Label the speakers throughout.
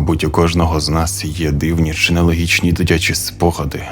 Speaker 1: Мабуть, у кожного з нас є дивні чи нелогічні дитячі спогади.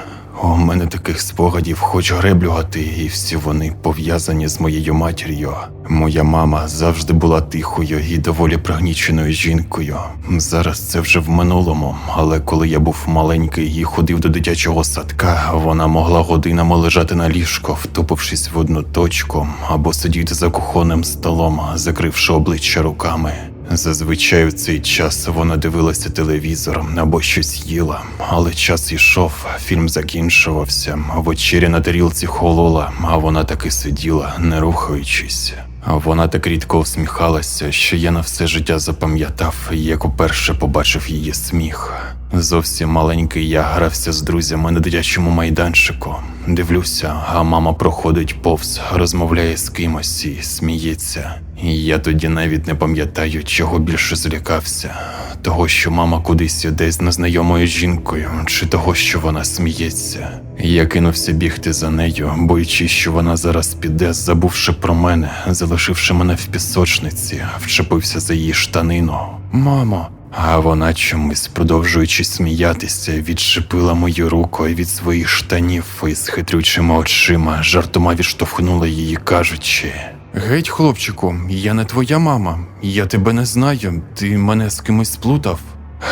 Speaker 1: У мене таких спогадів хоч греблювати, і всі вони пов'язані з моєю матір'ю. Моя мама завжди була тихою і доволі пригніченою жінкою. Зараз це вже в минулому, але коли я був маленький і ходив до дитячого садка, вона могла годинами лежати на ліжко, втопившись в одну точку, або сидіти за кухонним столом, закривши обличчя руками. Зазвичай в цей час вона дивилася телевізор або щось їла, але час ішов, фільм закінчувався, вечеря на тарілці холола, а вона таки сиділа, не рухаючись. Вона так рідко усміхалася, що я на все життя запам'ятав, як уперше побачив її сміх. Зовсім маленький я грався з друзями на дитячому майданчику. Дивлюся, а мама проходить повз, розмовляє з кимось і сміється. І я тоді навіть не пам'ятаю, чого більше злякався. Того, що мама кудись іде з незнайомою жінкою, чи того, що вона сміється. Я кинувся бігти за нею, боючись, що вона зараз піде, забувши про мене, залишивши мене в пісочниці, вчепився за її штанину. Мамо, а вона чомусь, продовжуючи сміятися, відшипила мою руку від своїх штанів і з хитрючими очима жартома відштовхнула її, кажучи. Геть, хлопчику, я не твоя мама. Я тебе не знаю, ти мене з кимось сплутав.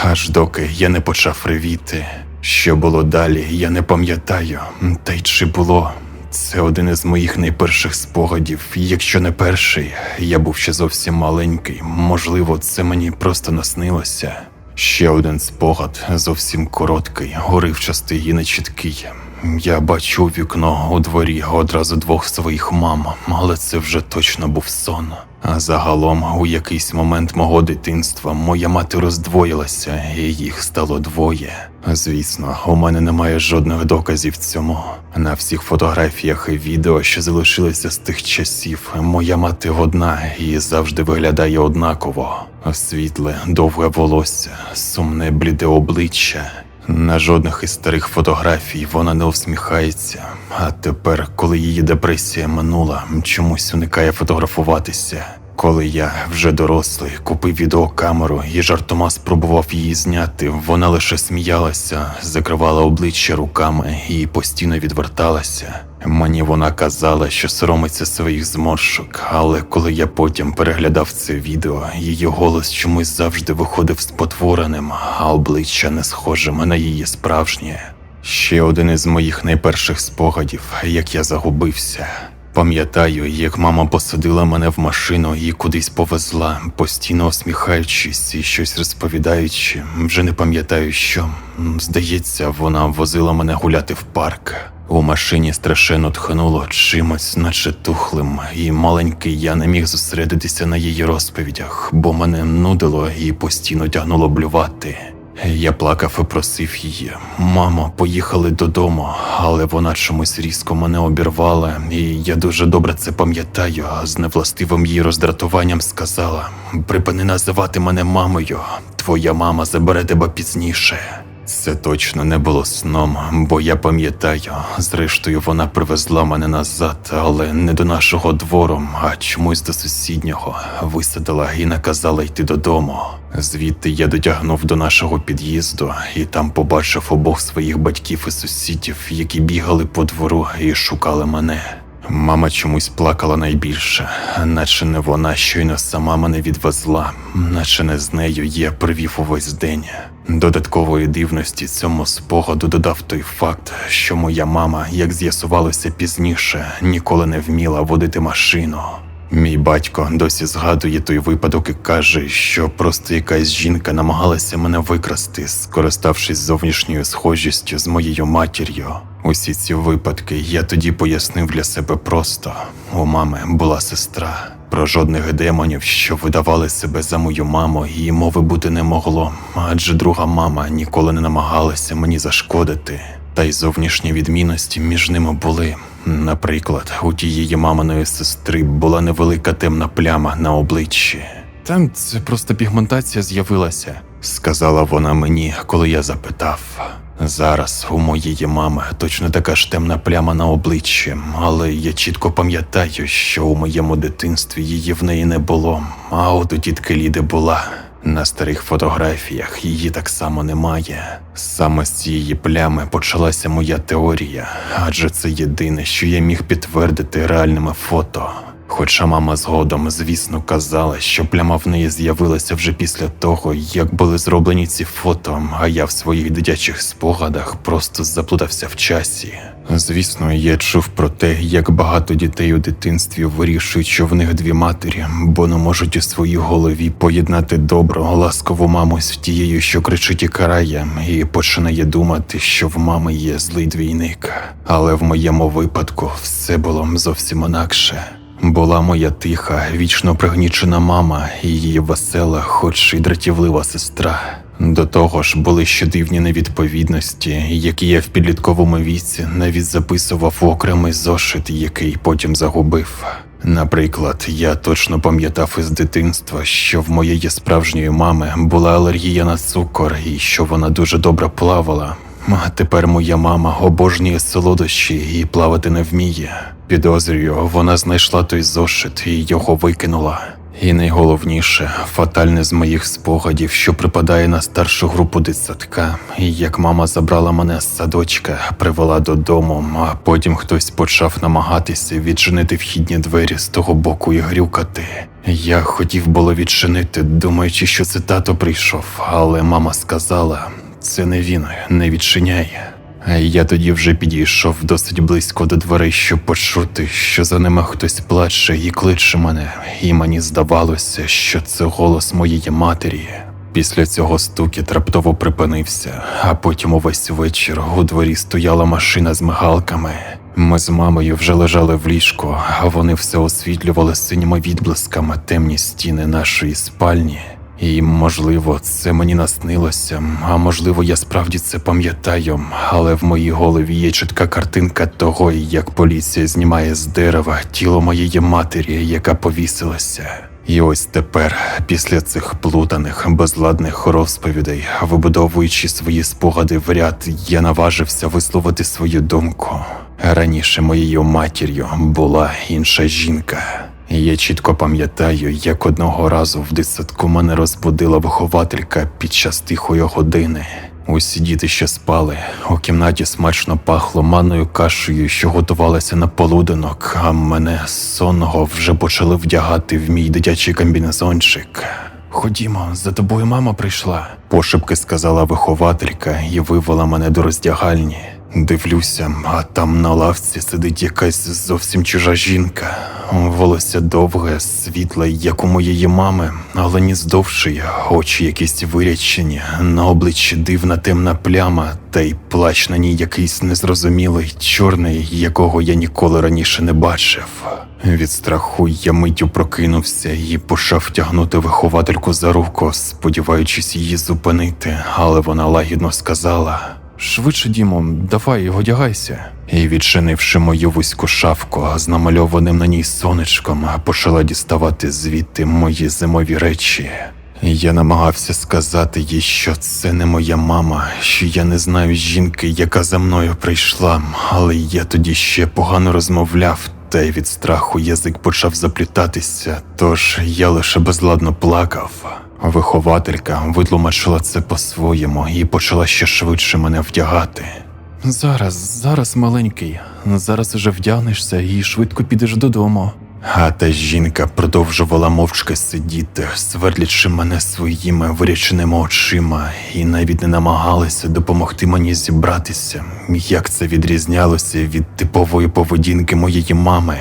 Speaker 1: Аж доки я не почав ревіти. Що було далі, я не пам'ятаю. Та й чи було. Це один із моїх найперших спогадів. Якщо не перший, я був ще зовсім маленький. Можливо, це мені просто наснилося. Ще один спогад, зовсім короткий, горивчастий і нечіткий. Я бачу вікно у дворі одразу двох своїх мам, але це вже точно був сон. А загалом, у якийсь момент мого дитинства, моя мати роздвоїлася, і їх стало двоє. Звісно, у мене немає жодних доказів цьому. На всіх фотографіях і відео, що залишилися з тих часів, моя мати одна і завжди виглядає однаково. Світле, довге волосся, сумне бліде обличчя. На жодних із старих фотографій вона не усміхається. А тепер, коли її депресія минула, чомусь уникає фотографуватися. Коли я вже дорослий купив відеокамеру і жартома спробував її зняти, вона лише сміялася, закривала обличчя руками і постійно відверталася. Мені вона казала, що соромиться своїх зморшок, але коли я потім переглядав це відео, її голос чомусь завжди виходив спотвореним, а обличчя не схожим на її справжнє. Ще один із моїх найперших спогадів, як я загубився. Пам'ятаю, як мама посадила мене в машину і кудись повезла, постійно усміхаючись і щось розповідаючи, вже не пам'ятаю що. Здається, вона возила мене гуляти в парк. У машині страшенно тхнуло чимось, наче тухлим, і маленький я не міг зосередитися на її розповідях, бо мене нудило і постійно тягнуло блювати. Я плакав і просив її. Мамо, поїхали додому, але вона чомусь різко мене обірвала, і я дуже добре це пам'ятаю. а З невластивим її роздратуванням сказала: припини називати мене мамою. Твоя мама забере тебе пізніше. Це точно не було сном, бо я пам'ятаю, зрештою вона привезла мене назад, але не до нашого двору, а чомусь до сусіднього. Висадила і наказала йти додому. Звідти я дотягнув до нашого під'їзду і там побачив обох своїх батьків і сусідів, які бігали по двору і шукали мене. Мама чомусь плакала найбільше, наче не вона щойно сама мене відвезла, наче не з нею я провів увесь день. Додаткової дивності цьому спогаду додав той факт, що моя мама, як з'ясувалося пізніше, ніколи не вміла водити машину. Мій батько досі згадує той випадок і каже, що просто якась жінка намагалася мене викрасти, скориставшись зовнішньою схожістю з моєю матір'ю. Усі ці випадки я тоді пояснив для себе просто: у мами була сестра. Про жодних демонів, що видавали себе за мою маму, і мови бути не могло, адже друга мама ніколи не намагалася мені зашкодити. Та й зовнішні відмінності між ними були. Наприклад, у тієї маминої сестри була невелика темна пляма на обличчі. Там це просто пігментація з'явилася, сказала вона мені, коли я запитав. Зараз у моєї мами точно така ж темна пляма на обличчі, але я чітко пам'ятаю, що у моєму дитинстві її в неї не було, а от у тітки Ліди була. На старих фотографіях її так само немає. Саме з цієї плями почалася моя теорія, адже це єдине, що я міг підтвердити реальними фото. Хоча мама згодом, звісно, казала, що пляма в неї з'явилася вже після того, як були зроблені ці фото, а я в своїх дитячих спогадах просто заплутався в часі. Звісно, я чув про те, як багато дітей у дитинстві вирішують, що в них дві матері, бо не можуть у своїй голові поєднати добру, ласкову маму з тією, що кричить і карає, і починає думати, що в мами є злий двійник. Але в моєму випадку все було зовсім інакше. Була моя тиха, вічно пригнічена мама і її весела, хоч і дратівлива сестра. До того ж, були ще дивні невідповідності, які я в підлітковому віці навіть записував у окремий зошит, який потім загубив. Наприклад, я точно пам'ятав із дитинства, що в моєї справжньої мами була алергія на цукор і що вона дуже добре плавала. А тепер моя мама обожнює солодощі і плавати не вміє. Підозрюю, вона знайшла той зошит і його викинула. І найголовніше, фатальне з моїх спогадів, що припадає на старшу групу дитсадка, і як мама забрала мене з садочка, привела додому, а потім хтось почав намагатися відчинити вхідні двері з того боку і грюкати. Я хотів було відчинити, думаючи, що це тато прийшов, але мама сказала: це не він, не відчиняй. Я тоді вже підійшов досить близько до дверей, щоб почути, що за ними хтось плаче і кличе мене, і мені здавалося, що це голос моєї матері. Після цього стукіт раптово припинився, а потім увесь вечір у дворі стояла машина з мигалками. Ми з мамою вже лежали в ліжку, а вони все освітлювали синіми відблисками темні стіни нашої спальні. І, можливо, це мені наснилося, а можливо, я справді це пам'ятаю, але в моїй голові є чітка картинка того, як поліція знімає з дерева тіло моєї матері, яка повісилася. І ось тепер, після цих плутаних, безладних розповідей, вибудовуючи свої спогади в ряд, я наважився висловити свою думку. Раніше моєю матір'ю була інша жінка. Я чітко пам'ятаю, як одного разу в дитсадку мене розбудила вихователька під час тихої години. Усі діти ще спали, у кімнаті смачно пахло манною кашею, що готувалася на полуденок, а мене сонного вже почали вдягати в мій дитячий комбінезончик. Ходімо, за тобою мама прийшла, пошепки сказала вихователька і вивела мене до роздягальні. Дивлюся, а там на лавці сидить якась зовсім чужа жінка. Волосся довге, світле, як у моєї мами, але ні здовший, очі якісь вирячені, на обличчі дивна темна пляма, та й плащ на ній якийсь незрозумілий, чорний, якого я ніколи раніше не бачив. Від страху я миттю прокинувся і почав тягнути виховательку за руку, сподіваючись її зупинити, але вона лагідно сказала. Швидше, Дімо, давай, одягайся. І, відчинивши мою вузьку шафку з намальованим на ній сонечком, почала діставати звідти мої зимові речі. Я намагався сказати їй, що це не моя мама, що я не знаю жінки, яка за мною прийшла, але я тоді ще погано розмовляв, та й від страху язик почав заплітатися, тож я лише безладно плакав. Вихователька витлумачила це по-своєму і почала ще швидше мене вдягати. Зараз, зараз, маленький, зараз уже вдягнешся і швидко підеш додому. А та жінка продовжувала мовчки сидіти, свердлячи мене своїми виряченими очима, і навіть не намагалася допомогти мені зібратися, як це відрізнялося від типової поведінки моєї мами.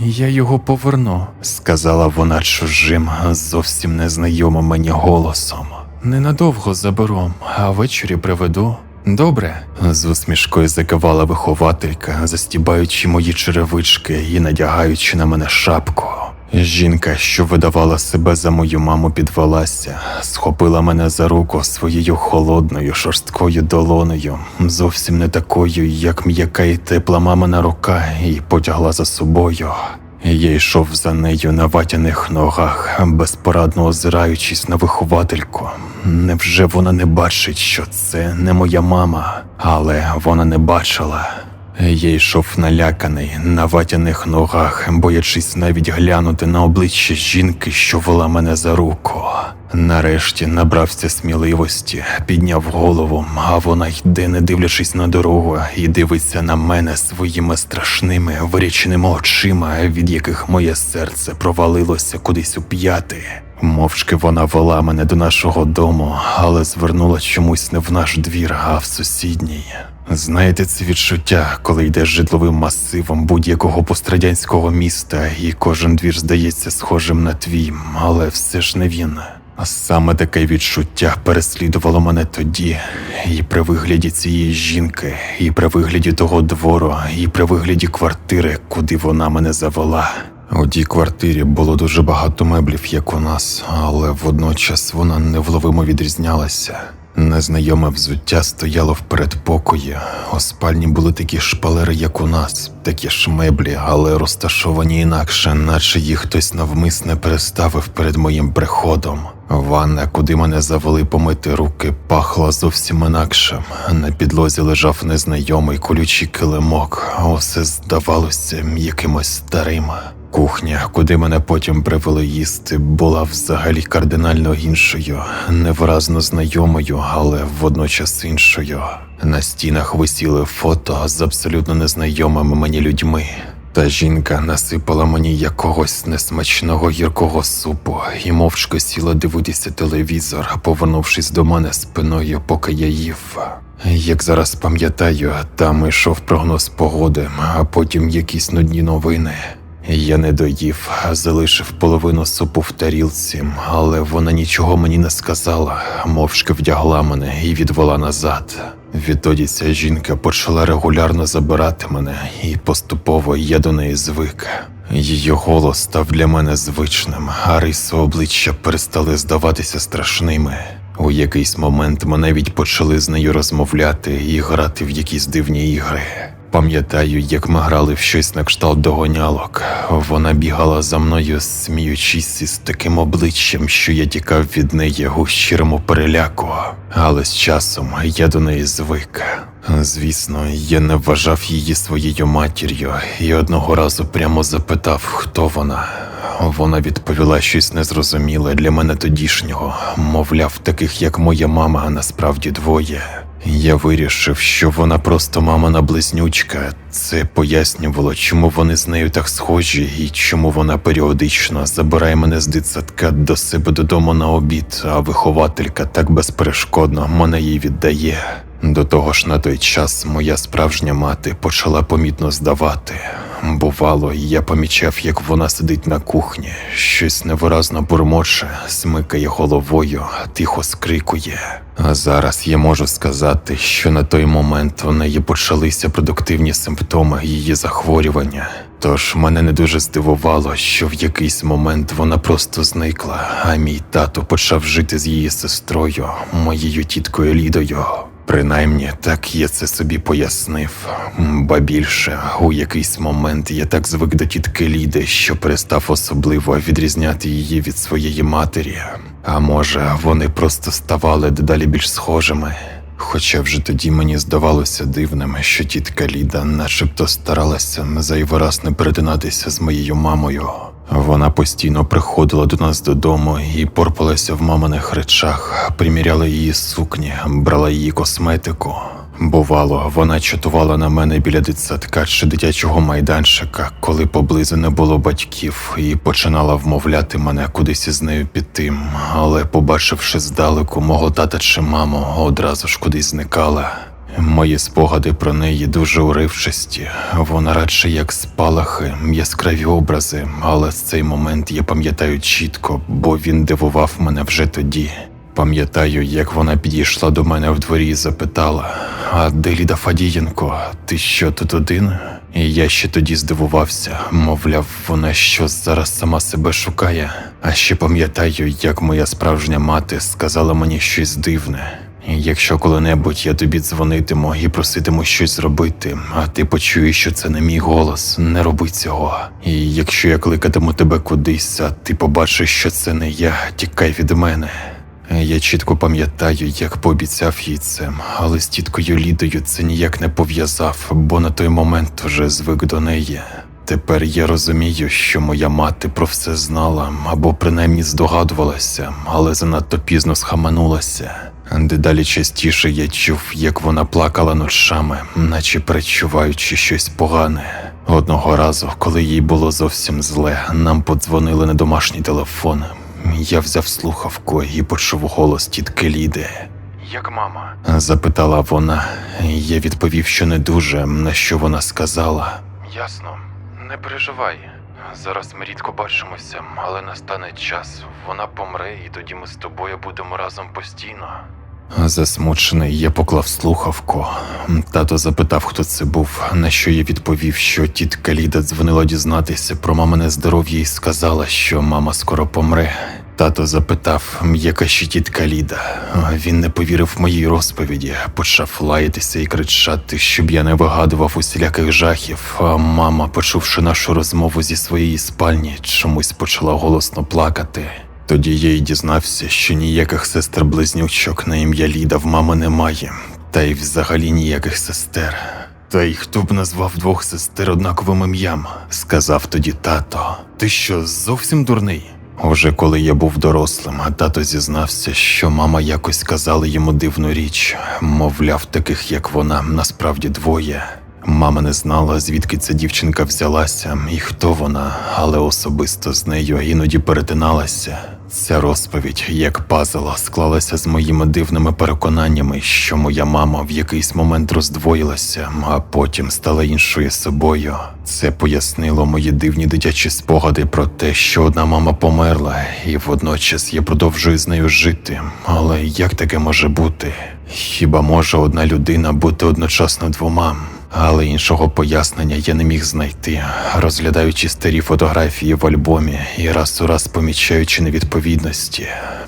Speaker 1: Я його поверну, сказала вона чужим, зовсім незнайомим мені голосом. Ненадовго заберу, а ввечері приведу. Добре, з усмішкою закивала вихователька, застібаючи мої черевички і надягаючи на мене шапку. Жінка, що видавала себе за мою маму, підвелася, схопила мене за руку своєю холодною шорсткою долонею, зовсім не такою, як м'яка і тепла мамина рука, і потягла за собою. Я йшов за нею на ватяних ногах, безпорадно озираючись на виховательку. Невже вона не бачить, що це не моя мама, але вона не бачила. Я йшов наляканий на ватяних ногах, боячись навіть глянути на обличчя жінки, що вела мене за руку. Нарешті набрався сміливості, підняв голову, а вона йде, не дивлячись на дорогу, і дивиться на мене своїми страшними виріченими очима, від яких моє серце провалилося кудись у п'яти. Мовчки вона вела мене до нашого дому, але звернула чомусь не в наш двір, а в сусідній. Знаєте, це відчуття, коли йдеш житловим масивом будь-якого пострадянського міста, і кожен двір здається схожим на твій, але все ж не він. А саме таке відчуття переслідувало мене тоді, і при вигляді цієї жінки, і при вигляді того двору, і при вигляді квартири, куди вона мене завела. У тій квартирі було дуже багато меблів, як у нас, але водночас вона невловимо відрізнялася. Незнайоме взуття стояло в передпокої. У спальні були такі шпалери, як у нас, такі ж меблі, але розташовані інакше, наче їх хтось навмисне переставив перед моїм приходом. Ванна, куди мене завели помити руки, пахла зовсім інакшим. На підлозі лежав незнайомий колючий килимок, а усе здавалося якимось старим. Кухня, куди мене потім привели їсти, була взагалі кардинально іншою, невиразно знайомою, але водночас іншою. На стінах висіли фото з абсолютно незнайомими мені людьми. Та жінка насипала мені якогось несмачного гіркого супу і мовчки сіла дивитися телевізор, повернувшись до мене спиною, поки я їв. Як зараз пам'ятаю, там йшов прогноз погоди, а потім якісь нудні новини. Я не доїв, залишив половину супу в тарілці, але вона нічого мені не сказала, мовчки вдягла мене і відвела назад. Відтоді ця жінка почала регулярно забирати мене, і поступово я до неї звик. Її голос став для мене звичним, а риси обличчя перестали здаватися страшними. У якийсь момент ми навіть почали з нею розмовляти і грати в якісь дивні ігри. Пам'ятаю, як ми грали в щось на кшталт догонялок. Вона бігала за мною, сміючись із таким обличчям, що я тікав від неї у щирому переляку. Але з часом я до неї звик. Звісно, я не вважав її своєю матір'ю і одного разу прямо запитав, хто вона. Вона відповіла щось незрозуміле для мене тодішнього, мовляв, таких як моя мама, насправді двоє. Я вирішив, що вона просто мамина близнючка. Це пояснювало, чому вони з нею так схожі і чому вона періодично забирає мене з дитсадка до себе додому на обід, а вихователька так безперешкодно мене їй віддає. До того ж, на той час моя справжня мати почала помітно здавати. Бувало, я помічав, як вона сидить на кухні, щось невиразно бурмоче, смикає головою, тихо скрикує. А зараз я можу сказати, що на той момент у неї почалися продуктивні симптоми її захворювання. Тож мене не дуже здивувало, що в якийсь момент вона просто зникла, а мій тато почав жити з її сестрою, моєю тіткою Лідою. Принаймні, так я це собі пояснив. Ба більше, у якийсь момент я так звик до тітки Ліди, що перестав особливо відрізняти її від своєї матері. А може, вони просто ставали дедалі більш схожими. Хоча вже тоді мені здавалося дивним, що тітка Ліда начебто старалася зайвий раз не перетинатися з моєю мамою. Вона постійно приходила до нас додому і порпалася в маминих речах, приміряла її сукні, брала її косметику. Бувало, вона чатувала на мене біля дитсадка чи дитячого майданчика, коли поблизу не було батьків, і починала вмовляти мене кудись із нею піти. Але, побачивши здалеку мого тата чи маму, одразу ж кудись зникала. Мої спогади про неї дуже уривчасті. Вона радше як спалахи, яскраві образи, але цей момент я пам'ятаю чітко, бо він дивував мене вже тоді. Пам'ятаю, як вона підійшла до мене в дворі і запитала: А де Ліда Фадієнко? Ти що тут один? І я ще тоді здивувався, мовляв, вона що зараз сама себе шукає. А ще пам'ятаю, як моя справжня мати сказала мені щось дивне. Якщо коли-небудь я тобі дзвонитиму і проситиму щось зробити, а ти почуєш, що це не мій голос, не роби цього. І якщо я кликатиму тебе кудись, а ти побачиш, що це не я, тікай від мене. Я чітко пам'ятаю, як пообіцяв їй це, але з тіткою Лідою це ніяк не пов'язав, бо на той момент вже звик до неї. Тепер я розумію, що моя мати про все знала або принаймні здогадувалася, але занадто пізно схаменулася. Дедалі частіше я чув, як вона плакала ночами, наче перечуваючи щось погане. Одного разу, коли їй було зовсім зле, нам подзвонили на домашній телефон. Я взяв слухавку і почув голос тітки Ліди. Як мама? запитала вона. Я відповів, що не дуже, на що вона сказала. Ясно, не переживай. Зараз ми рідко бачимося, але настане час. Вона помре, і тоді ми з тобою будемо разом постійно. Засмучений, я поклав слухавку. Тато запитав, хто це був, на що я відповів, що тітка Ліда дзвонила дізнатися про мамине здоров'я і сказала, що мама скоро помре. Тато запитав, яка ще тітка Ліда. Він не повірив моїй розповіді, почав лаятися і кричати, щоб я не вигадував усіляких жахів. А мама, почувши нашу розмову зі своєї спальні, чомусь почала голосно плакати. Тоді я й дізнався, що ніяких сестер-близнючок на ім'я Ліда в мами немає, та й взагалі ніяких сестер. Та й хто б назвав двох сестер однаковим ім'ям, сказав тоді тато. Ти що, зовсім дурний? Уже коли я був дорослим, тато зізнався, що мама якось казала йому дивну річ, мовляв, таких як вона, насправді двоє. Мама не знала, звідки ця дівчинка взялася і хто вона, але особисто з нею іноді перетиналася. Ця розповідь, як пазл, склалася з моїми дивними переконаннями, що моя мама в якийсь момент роздвоїлася, а потім стала іншою собою. Це пояснило мої дивні дитячі спогади про те, що одна мама померла, і водночас я продовжую з нею жити. Але як таке може бути? Хіба може одна людина бути одночасно двома? Але іншого пояснення я не міг знайти, розглядаючи старі фотографії в альбомі і раз у раз помічаючи невідповідності,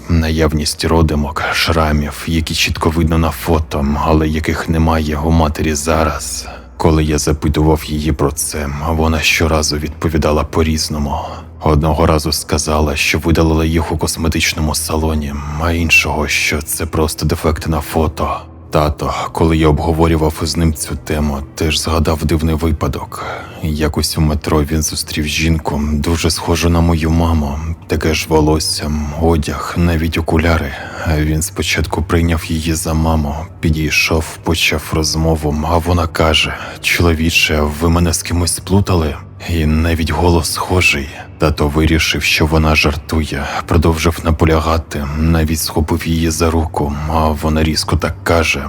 Speaker 1: наявність родимок, шрамів, які чітко видно на фото, але яких немає у матері зараз. Коли я запитував її про це, вона щоразу відповідала по-різному. Одного разу сказала, що видалила їх у косметичному салоні, а іншого, що це просто дефекти на фото. Тато, коли я обговорював з ним цю тему, теж згадав дивний випадок. Якось у метро він зустрів жінку, дуже схожу на мою маму, таке ж волосся, одяг, навіть окуляри. Він спочатку прийняв її за маму, підійшов, почав розмову, а вона каже: Чоловіче, ви мене з кимось сплутали? І навіть голос схожий. Тато вирішив, що вона жартує, продовжив наполягати, навіть схопив її за руку, а вона різко так каже: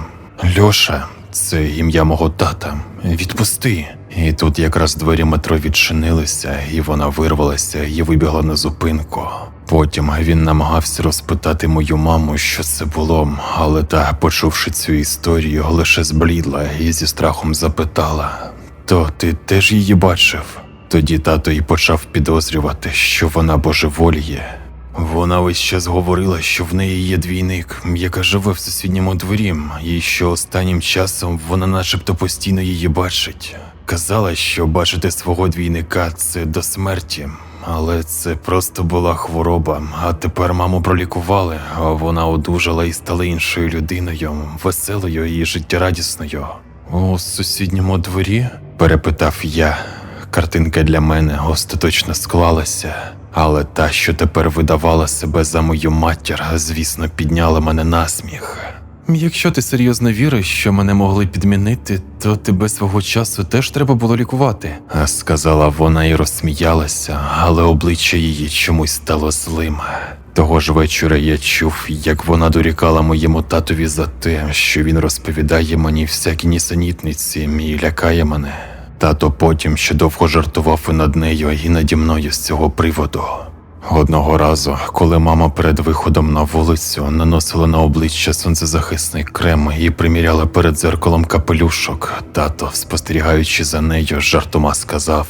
Speaker 1: Льоша, це ім'я мого тата. Відпусти. І тут якраз двері метро відчинилися, і вона вирвалася і вибігла на зупинку. Потім він намагався розпитати мою маму, що це було, але та, почувши цю історію, лише зблідла і зі страхом запитала: То ти теж її бачив? Тоді тато й почав підозрювати, що вона божеволіє. Вона весь час говорила, що в неї є двійник, яка живе в сусідньому дворі, і що останнім часом вона начебто постійно її бачить. Казала, що бачити свого двійника це до смерті, але це просто була хвороба. А тепер маму пролікували, а вона одужала і стала іншою людиною, веселою і життєрадісною. У сусідньому дворі? Перепитав я. Картинка для мене остаточно склалася, але та, що тепер видавала себе за мою матір, звісно, підняла мене на сміх. Якщо ти серйозно віриш, що мене могли підмінити, то тебе свого часу теж треба було лікувати, сказала вона і розсміялася, але обличчя її чомусь стало злим. Того ж вечора я чув, як вона дорікала моєму татові за те, що він розповідає мені всякі нісенітниці і лякає мене. Тато потім ще довго жартував і над нею і наді мною з цього приводу. Одного разу, коли мама перед виходом на вулицю наносила на обличчя сонцезахисний крем і приміряла перед дзеркалом капелюшок, тато, спостерігаючи за нею, жартома сказав: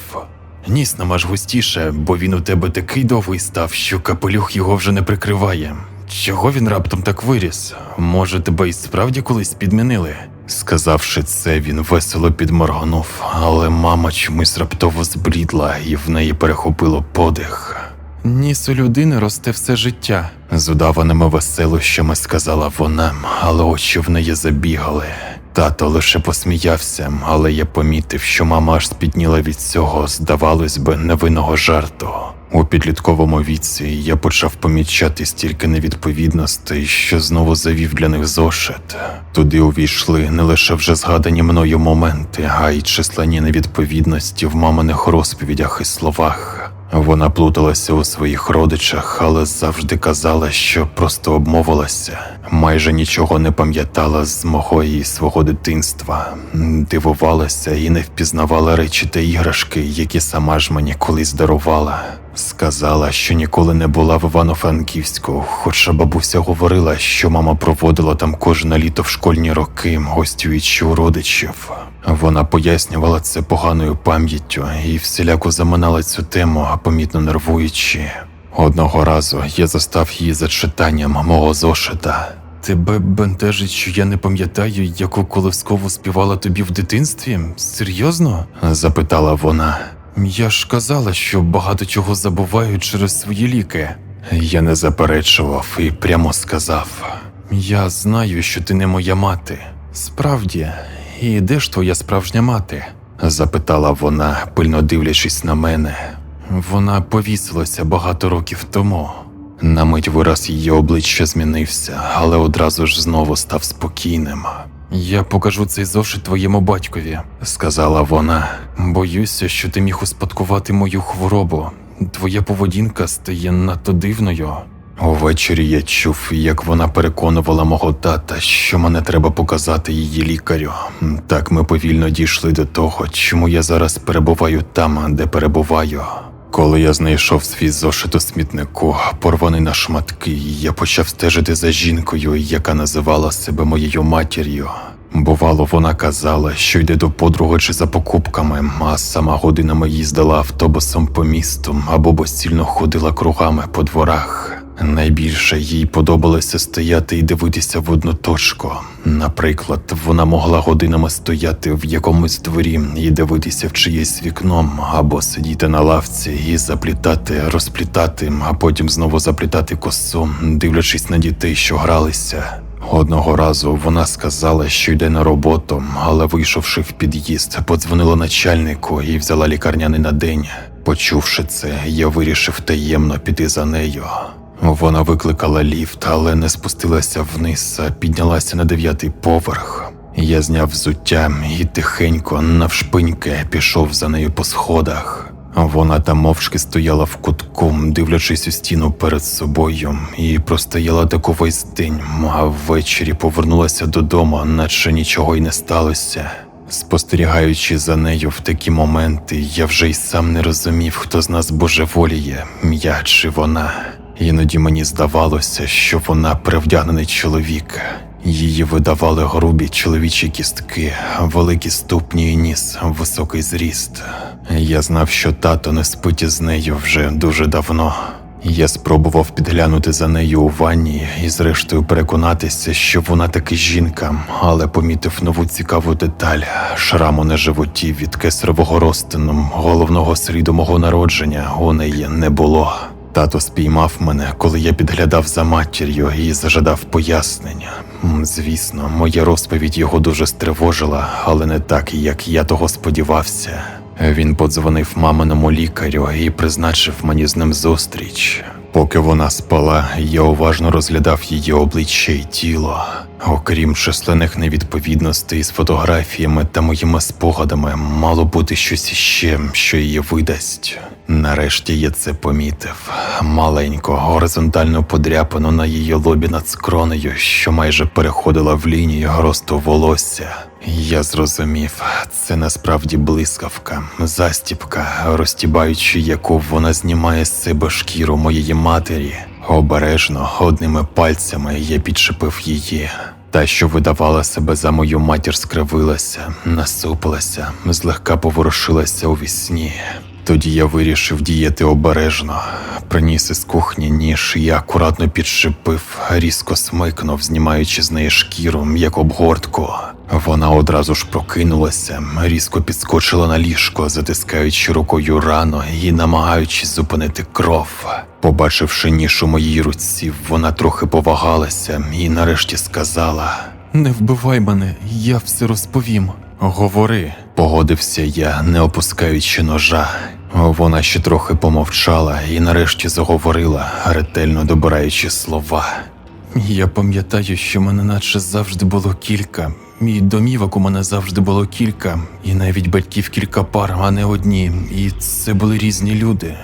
Speaker 1: Ніс намаж густіше, бо він у тебе такий довгий став, що капелюх його вже не прикриває. Чого він раптом так виріс? Може, тебе і справді колись підмінили? Сказавши це, він весело підморгнув, але мама чомусь раптово збрідла і в неї перехопило подих. Ніс у людини росте все життя. З удаваними веселощами сказала вона, але очі в неї забігали. Тато лише посміявся, але я помітив, що мама аж спітніла від цього, здавалось би, невинного жарту. У підлітковому віці я почав помічати стільки невідповідностей, що знову завів для них зошит. Туди увійшли не лише вже згадані мною моменти, а й численні невідповідності в маминих розповідях і словах. Вона плуталася у своїх родичах, але завжди казала, що просто обмовилася. Майже нічого не пам'ятала з мого і свого дитинства, дивувалася і не впізнавала речі та іграшки, які сама ж мені колись дарувала. Сказала, що ніколи не була в Івано-Франківську, хоча бабуся говорила, що мама проводила там кожне літо в школьні роки, гостюючи у родичів. Вона пояснювала це поганою пам'яттю і всіляко заминала цю тему, помітно нервуючи. Одного разу я застав її за читанням мого зошита. Тебе бентежить, що я не пам'ятаю, яку колискову співала тобі в дитинстві? Серйозно? запитала вона. Я ж казала, що багато чого забуваю через свої ліки. Я не заперечував і прямо сказав: Я знаю, що ти не моя мати. Справді, і де ж твоя справжня мати? запитала вона, пильно дивлячись на мене. Вона повісилася багато років тому. На мить вираз її обличчя змінився, але одразу ж знову став спокійним. Я покажу цей зошит твоєму батькові, сказала вона. Боюся, що ти міг успадкувати мою хворобу. Твоя поведінка стає надто дивною. Увечері я чув, як вона переконувала мого тата, що мене треба показати її лікарю. Так ми повільно дійшли до того, чому я зараз перебуваю там, де перебуваю. Коли я знайшов свій зошит у смітнику, порваний на шматки, я почав стежити за жінкою, яка називала себе моєю матір'ю. Бувало, вона казала, що йде до подруги чи за покупками, а сама годинами їздила автобусом по місту або безцільно ходила кругами по дворах. Найбільше їй подобалося стояти і дивитися в одну точку. Наприклад, вона могла годинами стояти в якомусь дворі і дивитися в чиєсь вікном, або сидіти на лавці і заплітати, розплітати, а потім знову заплітати косу, дивлячись на дітей, що гралися. Одного разу вона сказала, що йде на роботу, але вийшовши в під'їзд, подзвонила начальнику і взяла лікарняний на день. Почувши це, я вирішив таємно піти за нею. Вона викликала ліфт, але не спустилася вниз, а піднялася на дев'ятий поверх. Я зняв взуття і тихенько, навшпиньки, пішов за нею по сходах. Вона там мовчки стояла в кутку, дивлячись у стіну перед собою, і простояла так увесь день, а ввечері повернулася додому, наче нічого й не сталося. Спостерігаючи за нею в такі моменти, я вже й сам не розумів, хто з нас божеволіє, я чи вона. Іноді мені здавалося, що вона перевдягнений чоловік. Її видавали грубі чоловічі кістки, великі ступні і ніс, високий зріст. Я знав, що тато не спить із нею вже дуже давно. Я спробував підглянути за нею у ванні і, зрештою, переконатися, що вона таки жінка, але помітив нову цікаву деталь шраму на животі від кесаревого розтину, головного сліду мого народження у неї не було. Тато спіймав мене, коли я підглядав за матір'ю і зажадав пояснення. Звісно, моя розповідь його дуже стривожила, але не так, як я того сподівався. Він подзвонив маминому лікарю і призначив мені з ним зустріч. Поки вона спала, я уважно розглядав її обличчя і тіло. Окрім численних невідповідностей з фотографіями та моїми спогадами, мало бути щось іще, що її видасть. Нарешті я це помітив. Маленьку горизонтальну подряпину на її лобі над скронею, що майже переходила в лінію росту волосся. Я зрозумів, це насправді блискавка, застіпка, розтібаючи яку вона знімає з себе шкіру моєї матері. Обережно, одними пальцями я підшипив її. Та, що видавала себе за мою матір, скривилася, насупилася, злегка поворушилася у вісні. Тоді я вирішив діяти обережно. Приніс із кухні ніж і акуратно підшипив, різко смикнув, знімаючи з неї шкіру, як обгортку. Вона одразу ж прокинулася, різко підскочила на ліжко, затискаючи рукою рану і намагаючись зупинити кров. Побачивши ніж у моїй руці, вона трохи повагалася і нарешті сказала:
Speaker 2: Не вбивай мене, я все розповім.
Speaker 1: Говори, погодився я, не опускаючи ножа. Вона ще трохи помовчала і нарешті заговорила, ретельно добираючи слова.
Speaker 2: Я пам'ятаю, що мене наче завжди було кілька. І домівок у мене завжди було кілька, і навіть батьків кілька пар, а не одні. І це були різні люди.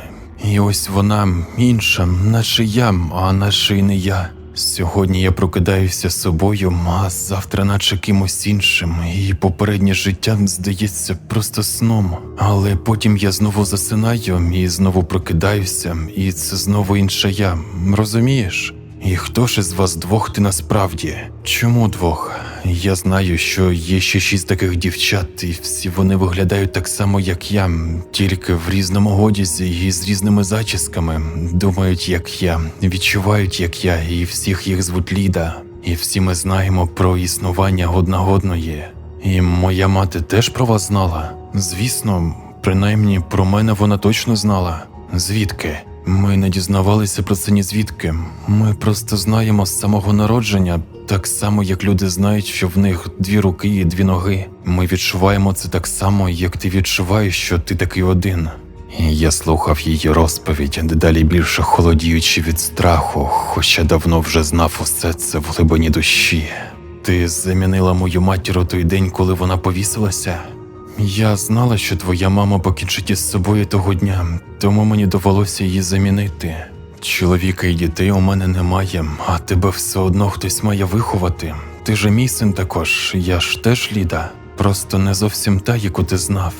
Speaker 2: І ось вона інша, наче я, а наче й не я. Сьогодні я прокидаюся собою, а завтра наче кимось іншим, і попереднє життя здається просто сном. Але потім я знову засинаю і знову прокидаюся, і це знову інша я. Розумієш? І хто ж із вас двох ти насправді? Чому двох? Я знаю, що є ще шість таких дівчат, і всі вони виглядають так само, як я, тільки в різному одязі і з різними зачісками. Думають, як я, відчувають, як я, і всіх їх звуть Ліда. І всі ми знаємо про існування одна одної. І моя мати теж про вас знала. Звісно, принаймні про мене вона точно знала. Звідки? Ми не дізнавалися про це ні звідки. Ми просто знаємо з самого народження, так само як люди знають, що в них дві руки і дві ноги. Ми відчуваємо це так само, як ти відчуваєш, що ти такий один.
Speaker 1: Я слухав її розповідь, дедалі більше холодіючи від страху, хоча давно вже знав усе це в глибині душі.
Speaker 2: Ти замінила мою матір у той день, коли вона повісилася. Я знала, що твоя мама покінчить із собою того дня, тому мені довелося її замінити. Чоловіка і дітей у мене немає, а тебе все одно хтось має виховати. Ти же мій син також, я ж теж Ліда, просто не зовсім та, яку ти знав.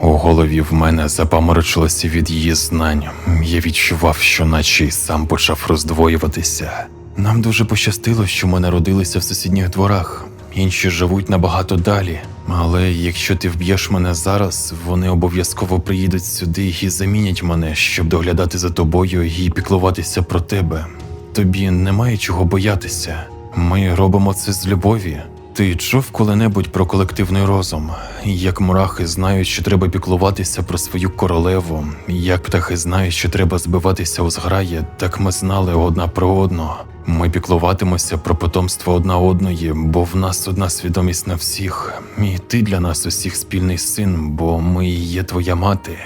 Speaker 1: У голові в мене запаморочилося від її знань. Я відчував, що наче й сам почав роздвоюватися.
Speaker 2: Нам дуже пощастило, що ми народилися в сусідніх дворах. Інші живуть набагато далі. Але якщо ти вб'єш мене зараз, вони обов'язково приїдуть сюди і замінять мене, щоб доглядати за тобою і піклуватися про тебе. Тобі немає чого боятися. Ми робимо це з любові. Ти чув коли-небудь про колективний розум? Як мурахи знають, що треба піклуватися про свою королеву, як птахи знають, що треба збиватися у зграї, так ми знали одна про одну. Ми піклуватимося про потомство одна одної, бо в нас одна свідомість на всіх, і ти для нас усіх спільний син, бо ми і є твоя мати.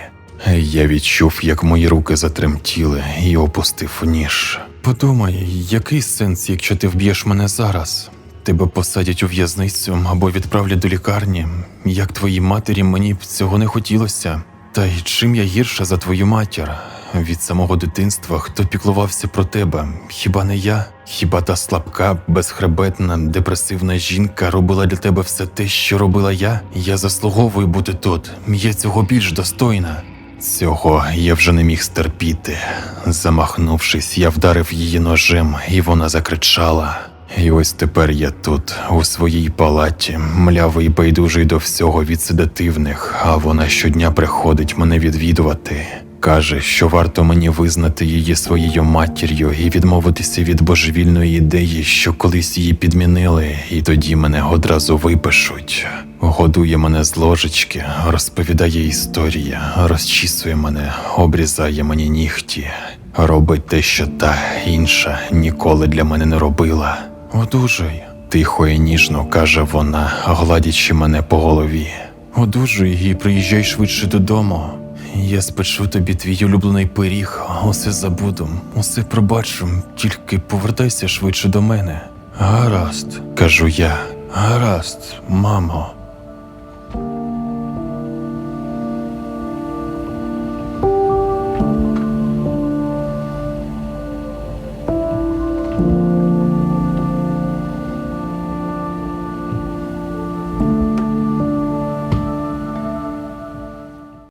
Speaker 1: Я відчув, як мої руки затремтіли і опустив ніж.
Speaker 2: Подумай, який сенс, якщо ти вб'єш мене зараз? Тебе посадять у в'язницю або відправлять до лікарні. Як твоїй матері мені б цього не хотілося. Та й чим я гірша за твою матір? Від самого дитинства хто піклувався про тебе? Хіба не я? Хіба та слабка, безхребетна, депресивна жінка робила для тебе все те, що робила я? Я заслуговую бути тут. Я цього більш достойна.
Speaker 1: Цього я вже не міг стерпіти. Замахнувшись, я вдарив її ножем, і вона закричала. І ось тепер я тут, у своїй палаті, млявий байдужий до всього від седативних, а вона щодня приходить мене відвідувати. Каже, що варто мені визнати її своєю матір'ю і відмовитися від божевільної ідеї, що колись її підмінили, і тоді мене одразу випишуть. Годує мене з ложечки, розповідає історії, розчісує мене, обрізає мені нігті, робить те, що та інша ніколи для мене не робила.
Speaker 2: Одужуй,
Speaker 1: Тихо і ніжно каже вона, гладячи мене по голові.
Speaker 2: одужуй і приїжджай швидше додому. Я спечу тобі твій улюблений пиріг, усе забуду, усе пробачу, тільки повертайся швидше до мене. Гаразд,
Speaker 1: Кажу я,
Speaker 2: гаразд, мамо.